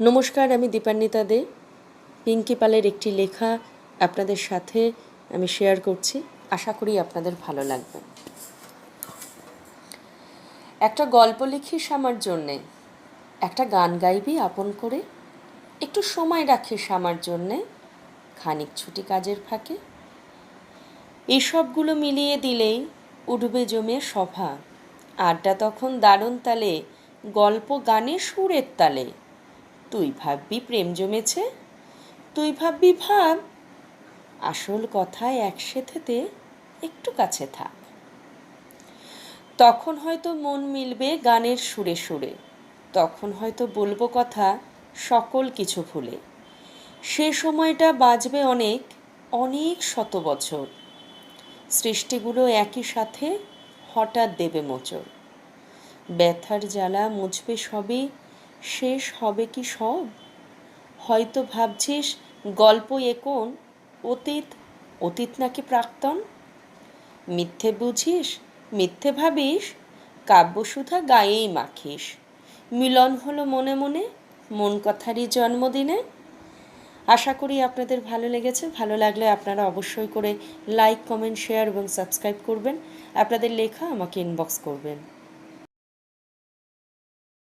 নমস্কার, আমি দীপান্বিতা দে। পিঙ্কি পালের একটি লেখা আপনাদের সাথে আমি শেয়ার করছি। আশা করি আপনাদের ভালো লাগবে। একটা গল্প লিখিস আমার জন্যে, একটা গান গাইবি আপন করে, একটু সময় রাখিস আমার জন্যে, খানিক ছুটি কাজের ফাঁকে। এসবগুলো মিলিয়ে দিলেই উঠবে জমে সভা। আড্ডা তখন দারুণ তালে, গল্প গানে সুরের তালে। তুই ভাববি প্রেম জমেছে? তুই ভাববি ভাব, আসল কথায় একসাথেতে একটু কাছে থাক। তখন হয়তো মন মিলবে গানের সুরে সুরে, তখন হয়তো বলব কথা সকল কিছু ভুলে। সে সময়টা বাজবে অনেক অনেক শত বছর। সৃষ্টিগুলো একই সাথে হঠাৎ দেবে মোচড়। ব্যথার জ্বালা মুছবে সবই শেষ হবে কি সব? হয়তো ভাবছিস গল্প একন অতীত? অতীত নাকি প্রাক্তন? মিথ্যে বুঝিস, মিথ্যে ভাবিস কাব্যসুধা গায়েই মাখিস। মিলন হলো মনে মনে, মন কথারই জন্মদিনে। আশা করি আপনাদের ভালো লেগেছে। ভালো লাগলে আপনারা অবশ্যই করে লাইক কমেন্ট শেয়ার এবং সাবস্ক্রাইব করবেন। আপনাদের লেখা আমাকে ইনবক্স করবেন।